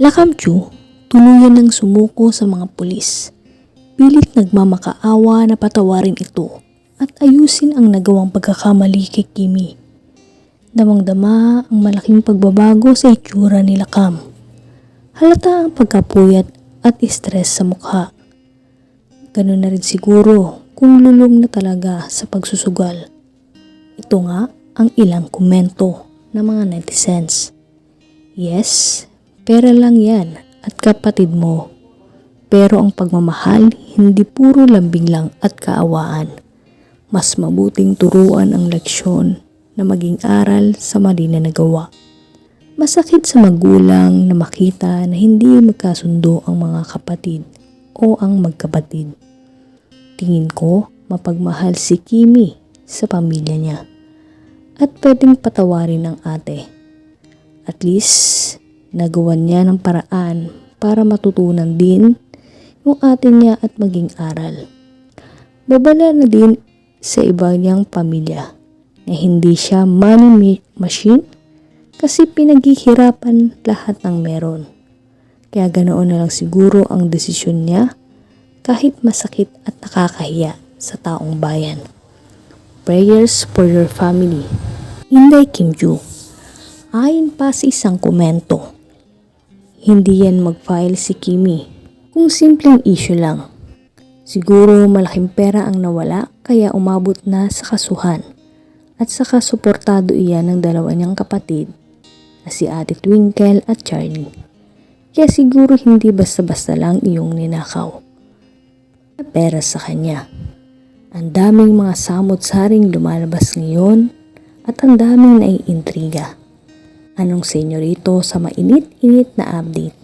Lakamchu, tuluyan ng sumuko sa mga pulis. Pilit nagmamakaawa na patawarin ito at ayusin ang nagawang pagkakamali kay Kimi. Damang-dama ang malaking pagbabago sa itsura ni Lakam. Halata ang pagkapuyat at stress sa mukha. Ganun na rin siguro kung lulong na talaga sa pagsusugal. Ito nga ang ilang komento ng mga netizens. Yes, pera lang yan at kapatid mo. Pero ang pagmamahal hindi puro lambing lang at kaawaan. Mas mabuting turuan ang leksyon na maging aral sa mali na nagawa. Masakit sa magulang na makita na hindi magkasundo ang mga kapatid o ang magkapatid. Tingin ko mapagmahal si Kimi sa pamilya niya at pwedeng patawarin ng ate. At least, nagawan niya ng paraan para matutunan din yung ate niya at maging aral. Babala na din sa iba niyang pamilya na hindi siya money ma- machine kasi pinaghihirapan lahat ng meron. Kaya ganoon na lang siguro ang desisyon niya kahit masakit at nakakahiya sa taong bayan. Prayers for your family. Inday Kimju. Ayon pa sa isang komento, hindi yan mag-file si Kimi kung simpleng issue lang. Siguro malaking pera ang nawala kaya umabot na sa kasuhan at saka suportado iyan ng dalawa niyang kapatid na si Ate Twinkle at Charlie. Kaya siguro hindi basta-basta lang iyong ninakaw. Na pera sa kanya. Ang daming mga samot-saring lumalabas ngayon at ang daming naiintriga. Anong senyorito sa mainit-init na update?